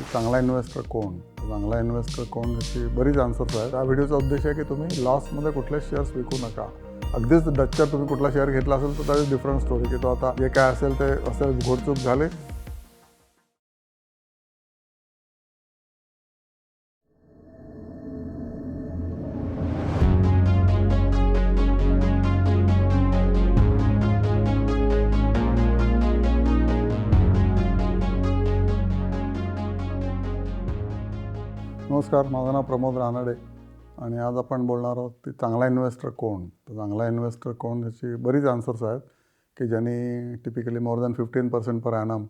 की चांगला इन्व्हेस्टर कोण? चांगला इन्व्हेस्टर कोण याची बरीच आन्सर्स आहेत. हा व्हिडिओचा उद्देश आहे की तुम्ही लॉसमध्ये कुठले शेअर्स विकू नका. अगदीच डच्चर तुम्ही कुठला शेअर घेतला असेल तर त्याची डिफरंट स्टोरी की तो आता जे काय असेल ते असेल घोडचूक झाले. नमस्कार माझं नाव प्रमोद रानडे आणि आज आपण बोलणार आहोत की चांगला इन्व्हेस्टर कोण? तर चांगला इन्व्हेस्टर कोण याची बरीच आन्सर्स आहेत की ज्यांनी typically more than fifteen percent per annum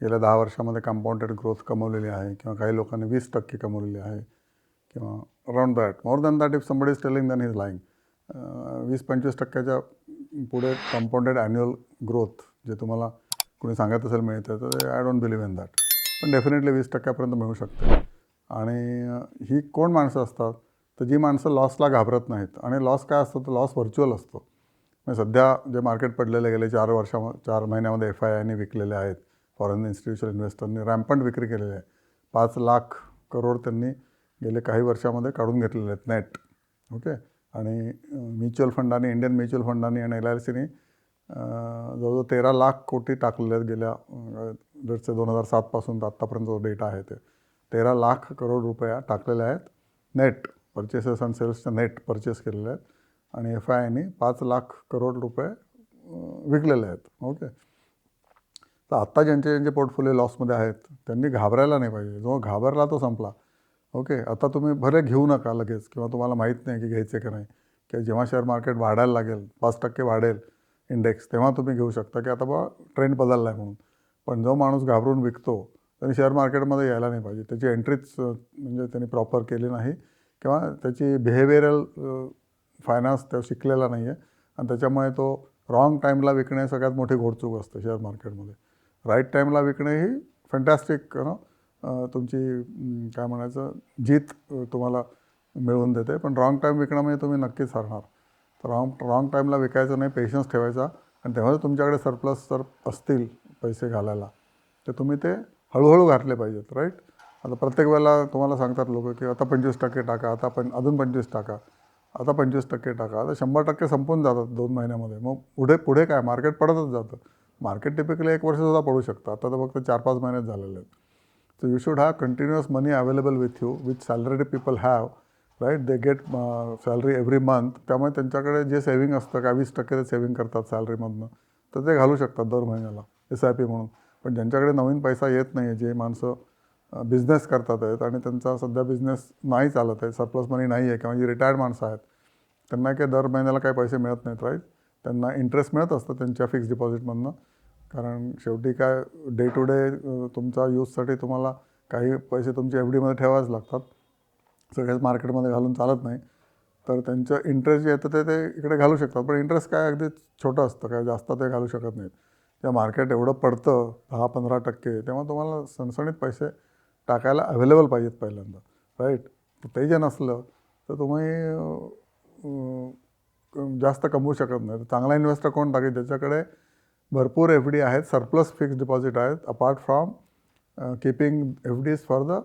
गेल्या दहा वर्षामध्ये कंपाऊंडेड ग्रोथ कमवलेली आहे किंवा काही लोकांनी वीस टक्के कमवलेली आहे किंवा around that more than that if somebody is telling then is lying वीस पंचवीस टक्क्याच्या पुढे कंपाऊंडेड ॲन्युअल ग्रोथ जे तुम्हाला कोणी सांगत असेल मिळतं तर I don't believe in that पण डेफिनेटली वीस टक्क्यापर्यंत मिळू शकते. आणि ही कोण माणसं असतात? तर जी माणसं लॉसला घाबरत नाहीत. आणि लॉस काय असतो? तर लॉस व्हर्च्युअल असतो. म्हणजे सध्या जे मार्केट पडलेले गेले चार वर्षा चार महिन्यामध्ये एफ आय आयने विकलेले आहेत. फॉरेन इन्स्टिट्यूशनल इन्व्हेस्टरनी रॅम्पंट विक्री केलेली आहे. पाच लाख करोड त्यांनी गेले काही वर्षामध्ये काढून घेतलेले आहेत नेट ओके आणि म्युच्युअल फंडाने इंडियन म्युच्युअल फंडाने आणि एल आय सीने जवळजवळ तेरा लाख कोटी टाकलेले आहेत. गेल्या दरचे दोन हजार सातपासून तर आत्तापर्यंत जो डेटा आहे ते. तेरा लाख करोड रुपया टाकलेले आहेत. नेट परचेसेस अँड सेल्सच्या नेट परचेस केलेले आहेत. आणि एफ आय आयने पाच लाख करोड रुपये विकलेले आहेत. ओके तर आत्ता ज्यांचे ज्यांचे पोर्टफोलिओ लॉसमध्ये आहेत त्यांनी घाबरायला नाही पाहिजे. जो घाबरला तो संपला. ओके आता तुम्ही भले घेऊ नका लगेच किंवा तुम्हाला माहीत नाही की घ्यायचे की नाही. किंवा जेव्हा शेअर मार्केट वाढायला लागेल पाच टक्के वाढेल इंडेक्स तेव्हा तुम्ही घेऊ शकता की आता बा ट्रेंड बदलला आहे म्हणून. पण जो माणूस घाबरून विकतो त्यांनी शेअर मार्केटमध्ये यायला नाही पाहिजे. त्याची एंट्रीच म्हणजे त्यांनी प्रॉपर केली नाही. किंवा त्याची बिहेवियरल फायनान्स त्या शिकलेला नाही आहे आणि त्याच्यामुळे तो रॉंग टाईमला विकणे सगळ्यात मोठी घोडचूक असते शेअर मार्केटमध्ये राईट टाईमला विकणे ही फॅन्टॅस्टिक ना तुमची काय म्हणायचं जीत तुम्हाला मिळवून देते. पण रॉंग टाईम विकणं म्हणजे तुम्ही नक्कीच हरणार. तर रॉंग रॉंग टाईमला विकायचं नाही पेशन्स ठेवायचा. आणि तेव्हा तुमच्याकडे सरप्लस जर असतील पैसे घालायला तर तुम्ही ते हळूहळू घातले पाहिजेत राईट आता प्रत्येक वेळेला तुम्हाला सांगतात लोक की आता पंचवीस टक्के टाका आता पण अजून पंचवीस टाका आता पंचवीस टक्के टाका आता शंभर टक्के संपून जातात दोन महिन्यामध्ये. मग पुढे पुढे काय? मार्केट पडतच जातं. मार्केट टिपिकली एक वर्षसुद्धा पडू शकतं. आता तर फक्त चार पाच महिन्यात झालेले आहेत. So you should have continuous money available with you with salaried people have right they get salary every month त्यामुळे त्यांच्याकडे जे सेव्हिंग असतं काय वीस टक्के ते सेव्हिंग करतात सॅलरीमधनं तर ते घालू शकतात दर महिन्याला एस आय पी म्हणून. पण ज्यांच्याकडे नवीन पैसा येत नाही आहे जे माणसं बिझनेस करतात आहेत आणि त्यांचा सध्या बिझनेस नाही चालत आहे सरप्लस मनी नाही आहे किंवा जी रिटायर्ड माणसं आहेत त्यांना काही दर महिन्याला काही पैसे मिळत नाहीत राईट त्यांना इंटरेस्ट मिळत असतं त्यांच्या फिक्स डिपॉझिटमधनं कारण शेवटी काय डे टू डे तुमचा यूजसाठी तुम्हाला काही पैसे तुमच्या एफ डीमध्ये ठेवावेच लागतात. सगळ्याच मार्केटमध्ये घालून चालत नाही. तर त्यांचं इंटरेस्ट जे येतं ते ते इकडे घालू शकतात. पण इंटरेस्ट काय अगदी छोटं असतं काय जास्त ते घालू शकत नाहीत. जेव्हा मार्केट एवढं पडतं दहा पंधरा टक्के तेव्हा तुम्हाला सणसणीत पैसे टाकायला अवेलेबल पाहिजेत पहिल्यांदा राईट ते जे नसलं तर तुम्ही जास्त कमवू शकत नाही. तर चांगला इन्व्हेस्टर कोण टाकेल? ज्याच्याकडे भरपूर एफ डी आहेत सरप्लस फिक्स डिपॉझिट आहेत apart from keeping F Ds for the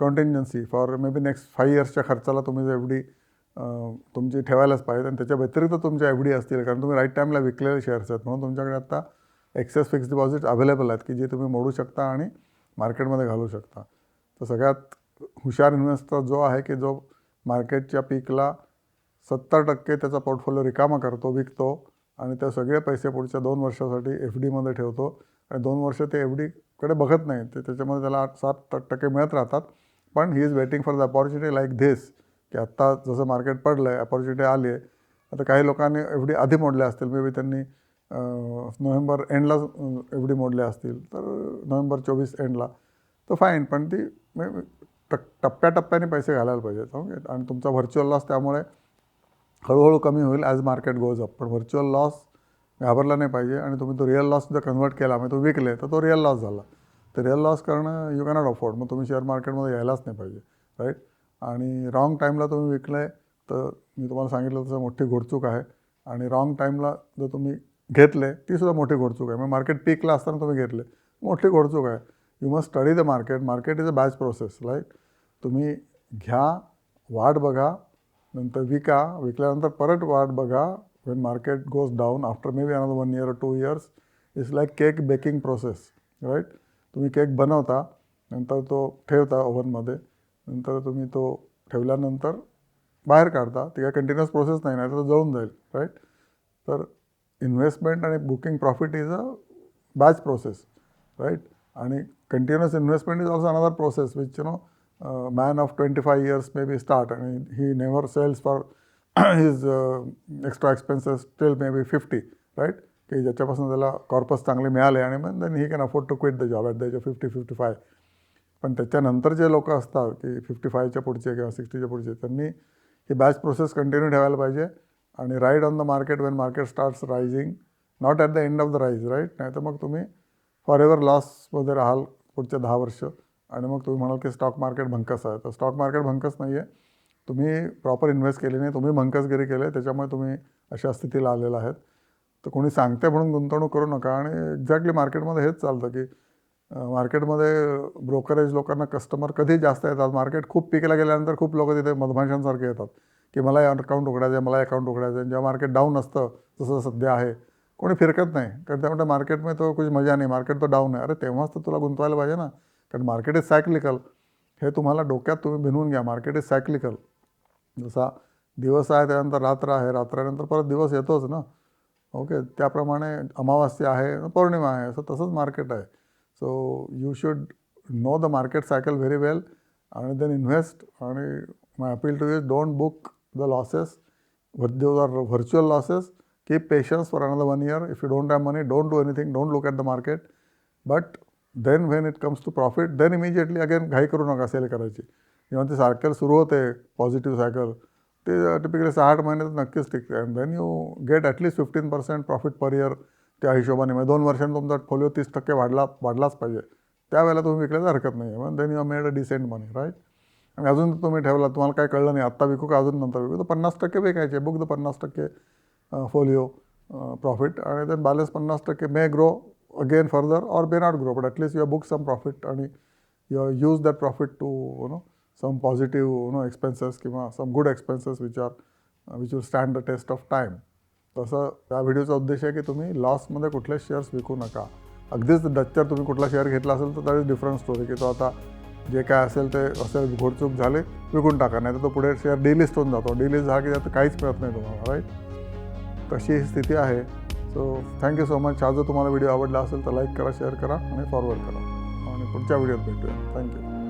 contingency for maybe next five इयर्सच्या खर्चाला तुम्ही एफ डी तुमची ठेवायलाच पाहिजे आणि त्याच्या व्यतिरिक्त तुमच्या एफ डी असतील कारण तुम्ही राईट टाईमला विकलेले शेअर्स आहेत. म्हणून तुमच्याकडे आता एक्सेस फिक्स डिपॉझिट अवेलेबल आहेत की जे तुम्ही मोडू शकता आणि मार्केटमध्ये घालू शकता. तर सगळ्यात हुशार इन्व्हेस्टर जो आहे की जो मार्केटच्या पीकला सत्तर टक्के त्याचा पोर्टफोलिओ रिकामा करतो विकतो आणि ते सगळे पैसे पुढच्या दोन वर्षासाठी एफ डीमध्ये ठेवतो. आणि दोन वर्ष ते एफ डीकडे बघत नाही ते त्याच्यामध्ये त्याला आठ सात टक्के मिळत राहतात. पण he is waiting for the opportunity like this की आत्ता जसं मार्केट पडलं आहे अपॉर्च्युनिटी आली आहे आता काही लोकांनी एफ डी आधी मोडल्या असतील. मे बी त्यांनी नोव्हेंबर एंडला एफ डी मोडल्या असतील. तर नोव्हेंबर चोवीस एंडला तर फाईन पण ती मे- टप्प्याटप्प्याने पैसे घालायला पाहिजेत. हो, ओके आणि तुमचा व्हर्च्युअल लॉस त्यामुळे हळूहळू कमी होईल ॲज मार्केट गोज अप पण व्हर्च्युअल लॉस घाबरला नाही पाहिजे. आणि तुम्ही तो रिअल लॉस जर कन्वर्ट केला म्हणजे तो विकले तर तो रिअल लॉस झाला. तर रिअल लॉस करणं यू कॅनॉट अफोर्ड मग तुम्ही शेअर मार्केटमध्ये यायलाच नाही पाहिजे. राईट आणि रॉंग टाईमला तुम्ही विकले तर मी तुम्हाला सांगितलं तसं मोठी घोडचूक आहे. आणि रॉंग टाईमला जर तुम्ही घेतले ती सुद्धा मोठी घोडचूक आहे. मग मार्केट पीकला असताना तुम्ही घेतले मोठी घोडचूक आहे. You must study the market market is a batch process like तुम्ही घ्या वाट बघा नंतर विका. विकल्यानंतर परत वाट बघा. When market goes down after maybe another one year two years it's like cake baking process right तुम्ही केक बनवता नंतर तो ठेवता ओव्हनमध्ये नंतर तुम्ही तो ठेवल्यानंतर बाहेर काढता. ती काय कंटिन्युअस प्रोसेस नाही नाही तर तो जळून जाईल राईट तर इन्व्हेस्टमेंट आणि booking profit is a batch process right आणि continuous investment is also another process which you know man of twenty five years maybe start आणि he never sells for his extra expenses till maybe fifty right की ज्याच्यापासून त्याला corpus चांगले मिळाले आणि मग then he can afford to quit the job at the age of fifty fifty five पण त्याच्यानंतर जे लोक असतात की फिफ्टी फायच्या पुढचे किंवा सिक्स्टीच्या पुढचे त्यांनी ही बॅच प्रोसेस कंटिन्यू ठेवायला पाहिजे. आणि ride on the market when market starts rising not at the end of the rise right नाही तर मग तुम्ही फॉर एव्हर लॉसमध्ये राहाल पुढचे दहा वर्ष. आणि मग तुम्ही म्हणाल की स्टॉक मार्केट भंकस आहे. तर स्टॉक मार्केट भंकस नाही आहे तुम्ही प्रॉपर इन्व्हेस्ट केली नाही. तुम्ही भंकसगिरी केली. आहे त्याच्यामुळे तुम्ही अशा स्थितीला आलेला आहेत. तर कोणी सांगते म्हणून गुंतवणूक करू नका. आणि एक्झॅक्टली मार्केटमध्ये हेच चालतं की मार्केटमध्ये ब्रोकरेज लोकांना कस्टमर कधी जास्त येतात. मार्केट खूप पिकला गेल्यानंतर खूप लोक तिथे मधमाशांसारखे येतात की मला अकाउंट उघडायचं आहे मला अकाउंट उघडायचं आहे. जेव्हा मार्केट डाऊन असतं जसं सध्या आहे कोणी फिरकत नाही. कारण त्यामुळे मार्केटमध्ये तो कुछ मजा नाही. मार्केट तो डाऊन आहे. अरे तेव्हाच तर तुला गुंतवायला पाहिजे ना. कारण मार्केट इज सायक्लिकल हे तुम्हाला डोक्यात तुम्ही भिनवून घ्या. मार्केट इज सायक्लिकल जसा दिवस आहे त्यानंतर रात्र आहे. रात्रानंतर परत दिवस येतोच ना. ओके? त्याप्रमाणे अमावास्या आहे पौर्णिमा आहे. असं तसंच मार्केट आहे. so you should know the market cycle very well आणि देन इन्व्हेस्ट आणि my appeal to is don't book the losses those are virtual losses keep patience for another one year if you don't have money don't do anything don't look at the market but then when it comes to profit then immediately again घाई करू नका sale करायची जेव्हा ती cycle सुरू होते positive cycle ते typically सहा आठ महिन्यात नक्कीच टिकते and then you get at least fifteen percent profit per year त्या हिशोबाने म्हणजे दोन वर्षांनी तुमचा फोलिओ तीस टक्के वाढला वाढलाच पाहिजे. त्यावेळेला तुम्ही विकल्याचं हरकत नाही आहे मग then you made a decent money right आणि अजून तुम्ही ठेवला तुम्हाला काय कळलं नाही आत्ता विकू का अजून नंतर विकू? तर पन्नास टक्के विकायचे बुक द पन्नास टक्के फोलिओ प्रॉफिट आणि देन बॅलन्स पन्नास टक्के may grow again further or may not grow but at least you book some profit आणि you use that profit to you know some positive no expenses किंवा some good expenses which are which will stand the test of time तसं त्या व्हिडिओचा उद्देश आहे की तुम्ही लॉसमध्ये कुठले shares विकू नका. अगदीच डच्चर तुम्ही कुठला शेअर घेतला असेल तर त्यावेळेस डिफरन्स डिफरंट स्टोरी की तो आता जे काय असेल ते असेल घोडचूक झाले विकून टाका नाही तर तो पुढे शेअर डिलिस्ट होऊन जातो. डिलिस्ट झाला की त्यात काहीच मिळत नाही तुम्हाला राईट तशी ही स्थिती आहे. सो थँक्यू सो मच हा जर तुम्हाला व्हिडिओ आवडला असेल तर लाईक करा शेअर करा आणि फॉरवर्ड करा. आणि पुढच्या व्हिडिओत भेटूया. थँक्यू